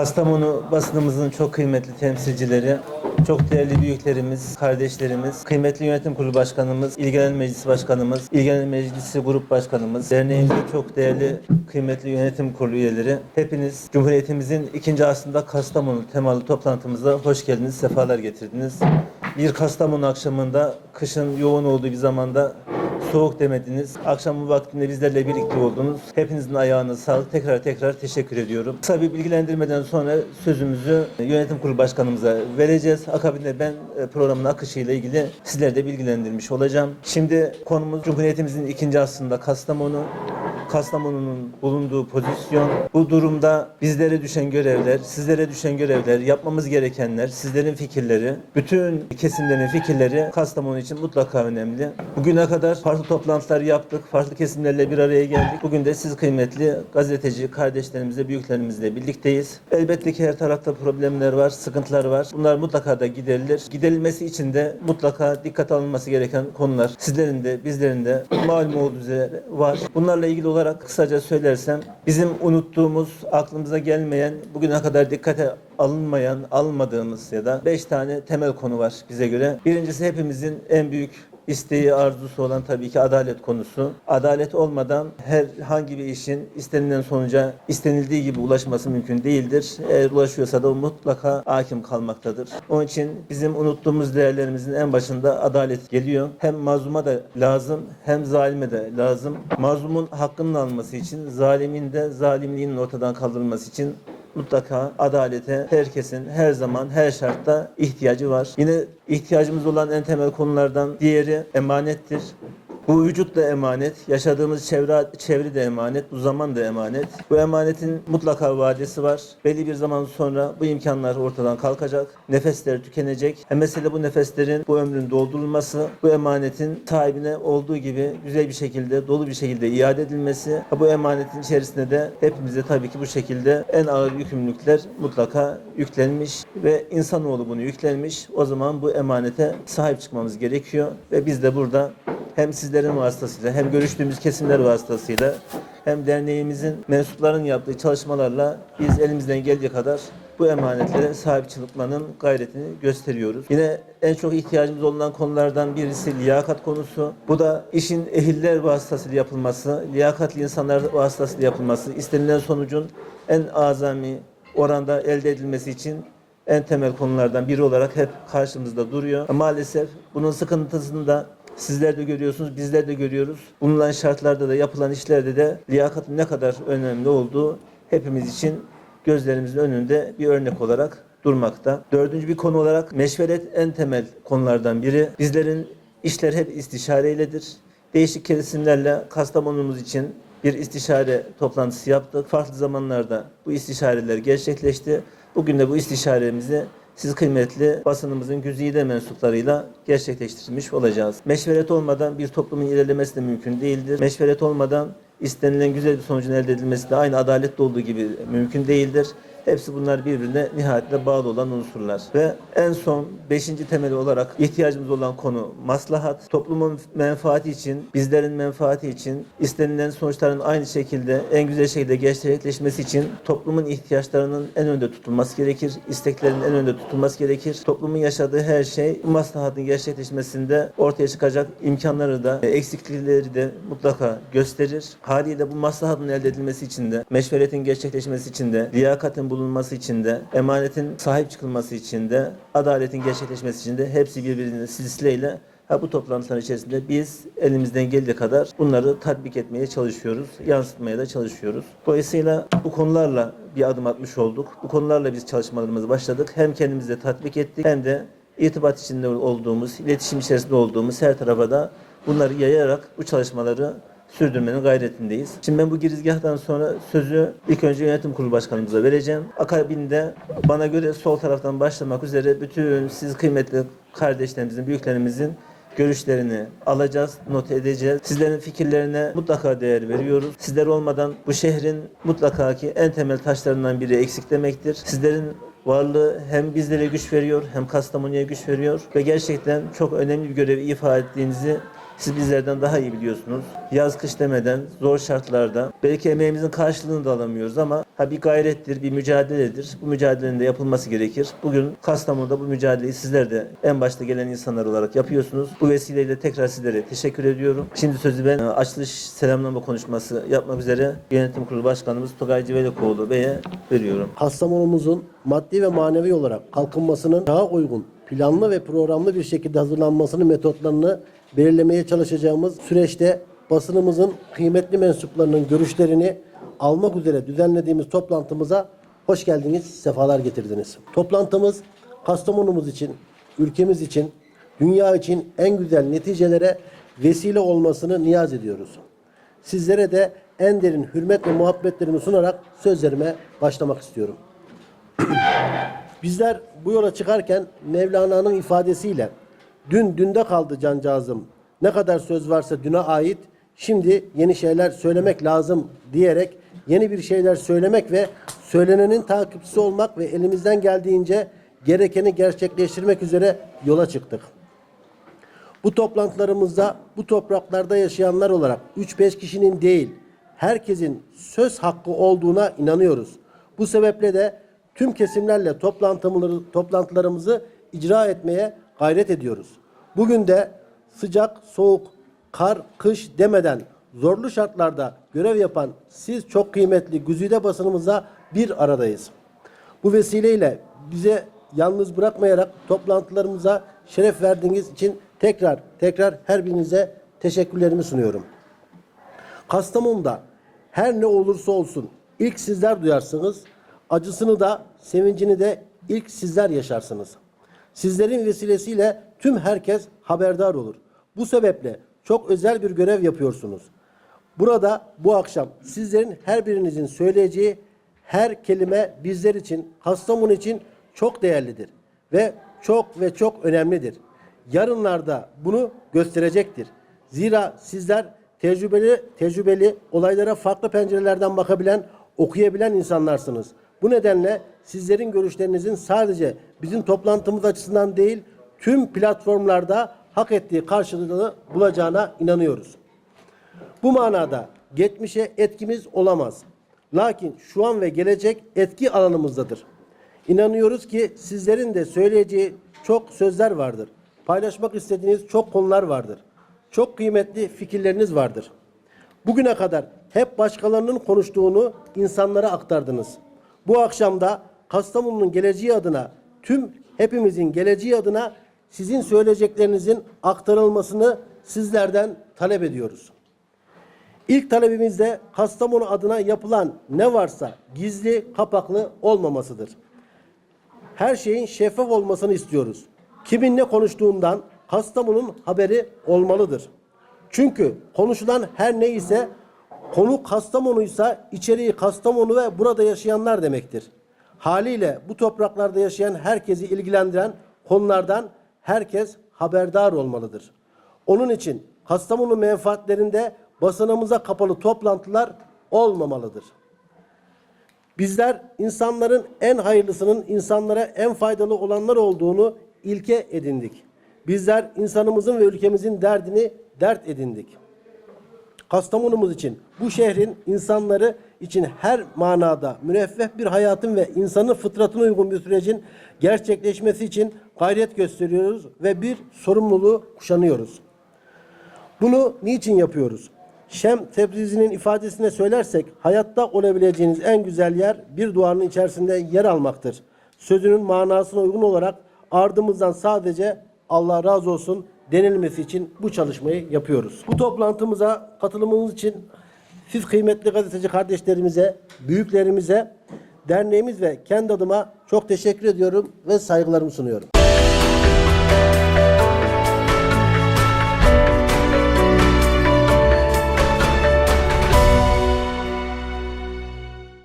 Kastamonu basınımızın çok kıymetli temsilcileri, çok değerli büyüklerimiz, kardeşlerimiz, kıymetli yönetim kurulu başkanımız, ilgilenen meclis başkanımız, ilgilenen meclisi grup başkanımız, derneğimizin çok değerli kıymetli yönetim kurulu üyeleri, hepiniz Cumhuriyetimizin ikinci aslında Kastamonu temalı toplantımıza hoş geldiniz, sefalar getirdiniz. Bir Kastamonu akşamında, kışın yoğun olduğu bir zamanda soğuk demediniz. Akşamın vaktinde bizlerle birlikte oldunuz. Hepinizin ayağına sağlık. Tekrar tekrar teşekkür ediyorum. Kısa bir bilgilendirmeden sonra sözümüzü yönetim kurulu başkanımıza vereceğiz. Akabinde ben e, programın akışıyla ilgili sizleri de bilgilendirmiş olacağım. Şimdi konumuz Cumhuriyetimizin ikinci aslında Kastamonu. Kastamonu'nun bulunduğu pozisyon. Bu durumda bizlere düşen görevler, sizlere düşen görevler, yapmamız gerekenler, sizlerin fikirleri, bütün kesimlerin fikirleri Kastamonu için mutlaka önemli. Bugüne kadar farklı toplantılar yaptık, farklı kesimlerle bir araya geldik. Bugün de siz kıymetli gazeteci kardeşlerimizle, büyüklerimizle birlikteyiz. Elbette ki her tarafta problemler var, sıkıntılar var. Bunlar mutlaka da giderilir. Giderilmesi için de mutlaka dikkat alınması gereken konular sizlerin de bizlerin de malum olduğu üzere var. Bunlarla ilgili olarak kısaca söylersem bizim unuttuğumuz, aklımıza gelmeyen, bugüne kadar dikkate alınmayan, almadığımız ya da beş tane temel konu var bize göre. Birincisi hepimizin en büyük isteği, arzusu olan tabii ki adalet konusu. Adalet olmadan herhangi bir işin istenilen sonuca istenildiği gibi ulaşması mümkün değildir. Eğer ulaşıyorsa da mutlaka hakim kalmaktadır. Onun için bizim unuttuğumuz değerlerimizin en başında adalet geliyor. Hem mazluma da lazım hem zalime de lazım. Mazlumun hakkının alınması için, zalimin de zalimliğinin ortadan kaldırılması için mutlaka adalete herkesin her zaman her şartta ihtiyacı var. Yine ihtiyacımız olan en temel konulardan diğeri emanettir. Bu vücut da emanet, yaşadığımız çevre, çevre de emanet, bu zaman da emanet. Bu emanetin mutlaka vadesi var. Belli bir zaman sonra bu imkanlar ortadan kalkacak. Nefesler tükenecek. Hem mesele bu nefeslerin, bu ömrün doldurulması, bu emanetin sahibine olduğu gibi güzel bir şekilde, dolu bir şekilde iade edilmesi. Bu emanetin içerisinde de hepimize tabii ki bu şekilde en ağır yükümlülükler mutlaka yüklenmiş ve insanoğlu bunu yüklenmiş. O zaman bu emanete sahip çıkmamız gerekiyor ve biz de burada hem sizlerin vasıtasıyla hem görüştüğümüz kesimler vasıtasıyla hem derneğimizin mensuplarının yaptığı çalışmalarla biz elimizden geldiği kadar bu emanetlere sahip çıkmanın gayretini gösteriyoruz. Yine en çok ihtiyacımız olan konulardan birisi liyakat konusu. Bu da işin ehiller vasıtasıyla yapılması, liyakatli insanlar vasıtasıyla yapılması, istenilen sonucun en azami oranda elde edilmesi için en temel konulardan biri olarak hep karşımızda duruyor. Maalesef bunun sıkıntısını da Sizler de görüyorsunuz, bizler de görüyoruz. Bulunan şartlarda da yapılan işlerde de liyakatın ne kadar önemli olduğu hepimiz için gözlerimizin önünde bir örnek olarak durmakta. Dördüncü bir konu olarak meşveret en temel konulardan biri. Bizlerin işler hep istişareyledir. Değişik kesimlerle Kastamonumuz için bir istişare toplantısı yaptık. Farklı zamanlarda bu istişareler gerçekleşti. Bugün de bu istişaremizi siz kıymetli basınımızın güzide mensuplarıyla gerçekleştirmiş olacağız. Meşveret olmadan bir toplumun ilerlemesi de mümkün değildir. Meşveret olmadan istenilen güzel bir sonucun elde edilmesi de aynı adalette olduğu gibi mümkün değildir. Hepsi bunlar birbirine nihayetle bağlı olan unsurlar. Ve en son beşinci temeli olarak ihtiyacımız olan konu maslahat. Toplumun menfaati için, bizlerin menfaati için istenilen sonuçların aynı şekilde en güzel şekilde gerçekleşmesi için toplumun ihtiyaçlarının en önde tutulması gerekir. isteklerin en önde tutulması gerekir. Toplumun yaşadığı her şey maslahatın gerçekleşmesinde ortaya çıkacak imkanları da eksiklikleri de mutlaka gösterir. Haliyle bu maslahatın elde edilmesi için de meşveretin gerçekleşmesi için de liyakatin bulunması için de, emanetin sahip çıkılması için de, adaletin gerçekleşmesi için de hepsi birbirine silsileyle ha, bu toplantılar içerisinde biz elimizden geldiği kadar bunları tatbik etmeye çalışıyoruz, yansıtmaya da çalışıyoruz. Dolayısıyla bu konularla bir adım atmış olduk. Bu konularla biz çalışmalarımızı başladık. Hem kendimizde tatbik ettik hem de irtibat içinde olduğumuz, iletişim içerisinde olduğumuz her tarafa da bunları yayarak bu çalışmaları sürdürmenin gayretindeyiz. Şimdi ben bu girizgahtan sonra sözü ilk önce yönetim kurulu başkanımıza vereceğim. Akabinde bana göre sol taraftan başlamak üzere bütün siz kıymetli kardeşlerimizin, büyüklerimizin görüşlerini alacağız, not edeceğiz. Sizlerin fikirlerine mutlaka değer veriyoruz. Sizler olmadan bu şehrin mutlaka ki en temel taşlarından biri eksik demektir. Sizlerin varlığı hem bizlere güç veriyor hem Kastamonu'ya güç veriyor ve gerçekten çok önemli bir görevi ifade ettiğinizi Siz bizlerden daha iyi biliyorsunuz. Yaz kış demeden zor şartlarda belki emeğimizin karşılığını da alamıyoruz ama ha bir gayrettir, bir mücadeledir. Bu mücadelenin de yapılması gerekir. Bugün Kastamonu'da bu mücadeleyi sizler de en başta gelen insanlar olarak yapıyorsunuz. Bu vesileyle tekrar sizlere teşekkür ediyorum. Şimdi sözü ben e, açılış selamlama konuşması yapmak üzere Yönetim Kurulu Başkanımız Tugay Civelekoğlu Bey'e veriyorum. Kastamonumuzun maddi ve manevi olarak kalkınmasının daha uygun, planlı ve programlı bir şekilde hazırlanmasının metotlarını belirlemeye çalışacağımız süreçte basınımızın kıymetli mensuplarının görüşlerini almak üzere düzenlediğimiz toplantımıza hoş geldiniz, sefalar getirdiniz. Toplantımız Kastamonumuz için, ülkemiz için, dünya için en güzel neticelere vesile olmasını niyaz ediyoruz. Sizlere de en derin hürmet ve muhabbetlerimi sunarak sözlerime başlamak istiyorum. Bizler bu yola çıkarken Mevlana'nın ifadesiyle dün dünde kaldı cancağızım. Ne kadar söz varsa düne ait şimdi yeni şeyler söylemek lazım diyerek yeni bir şeyler söylemek ve söylenenin takipçisi olmak ve elimizden geldiğince gerekeni gerçekleştirmek üzere yola çıktık. Bu toplantılarımızda bu topraklarda yaşayanlar olarak 3-5 kişinin değil, herkesin söz hakkı olduğuna inanıyoruz. Bu sebeple de tüm kesimlerle toplantıları- toplantılarımızı icra etmeye gayret ediyoruz. Bugün de sıcak, soğuk, kar, kış demeden zorlu şartlarda görev yapan siz çok kıymetli güzide basınımıza bir aradayız. Bu vesileyle bize yalnız bırakmayarak toplantılarımıza şeref verdiğiniz için tekrar tekrar her birinize teşekkürlerimi sunuyorum. Kastamonu'da her ne olursa olsun ilk sizler duyarsınız. Acısını da sevincini de ilk sizler yaşarsınız. Sizlerin vesilesiyle tüm herkes haberdar olur. Bu sebeple çok özel bir görev yapıyorsunuz. Burada bu akşam sizlerin her birinizin söyleyeceği her kelime bizler için, Kastamonu için çok değerlidir ve çok ve çok önemlidir. Yarınlarda bunu gösterecektir. Zira sizler tecrübeli tecrübeli olaylara farklı pencerelerden bakabilen, okuyabilen insanlarsınız. Bu nedenle sizlerin görüşlerinizin sadece bizim toplantımız açısından değil, tüm platformlarda hak ettiği karşılığını bulacağına inanıyoruz. Bu manada geçmişe etkimiz olamaz. Lakin şu an ve gelecek etki alanımızdadır. İnanıyoruz ki sizlerin de söyleyeceği çok sözler vardır. Paylaşmak istediğiniz çok konular vardır. Çok kıymetli fikirleriniz vardır. Bugüne kadar hep başkalarının konuştuğunu insanlara aktardınız. Bu akşam da Kastamonu'nun geleceği adına, tüm hepimizin geleceği adına sizin söyleyeceklerinizin aktarılmasını sizlerden talep ediyoruz. İlk talebimiz de Kastamonu adına yapılan ne varsa gizli kapaklı olmamasıdır. Her şeyin şeffaf olmasını istiyoruz. Kimin ne konuştuğundan Kastamonu'nun haberi olmalıdır. Çünkü konuşulan her neyse konu Kastamonu'ysa içeriği Kastamonu ve burada yaşayanlar demektir. Haliyle bu topraklarda yaşayan herkesi ilgilendiren konulardan herkes haberdar olmalıdır. Onun için Kastamonu menfaatlerinde basınımıza kapalı toplantılar olmamalıdır. Bizler insanların en hayırlısının insanlara en faydalı olanlar olduğunu ilke edindik. Bizler insanımızın ve ülkemizin derdini dert edindik. Kastamonumuz için, bu şehrin insanları için her manada müreffeh bir hayatın ve insanın fıtratına uygun bir sürecin gerçekleşmesi için gayret gösteriyoruz ve bir sorumluluğu kuşanıyoruz. Bunu niçin yapıyoruz? Şem Tebrizi'nin ifadesine söylersek hayatta olabileceğiniz en güzel yer bir duanın içerisinde yer almaktır. Sözünün manasına uygun olarak ardımızdan sadece Allah razı olsun denilmesi için bu çalışmayı yapıyoruz. Bu toplantımıza katılımınız için siz kıymetli gazeteci kardeşlerimize, büyüklerimize, derneğimiz ve kendi adıma çok teşekkür ediyorum ve saygılarımı sunuyorum.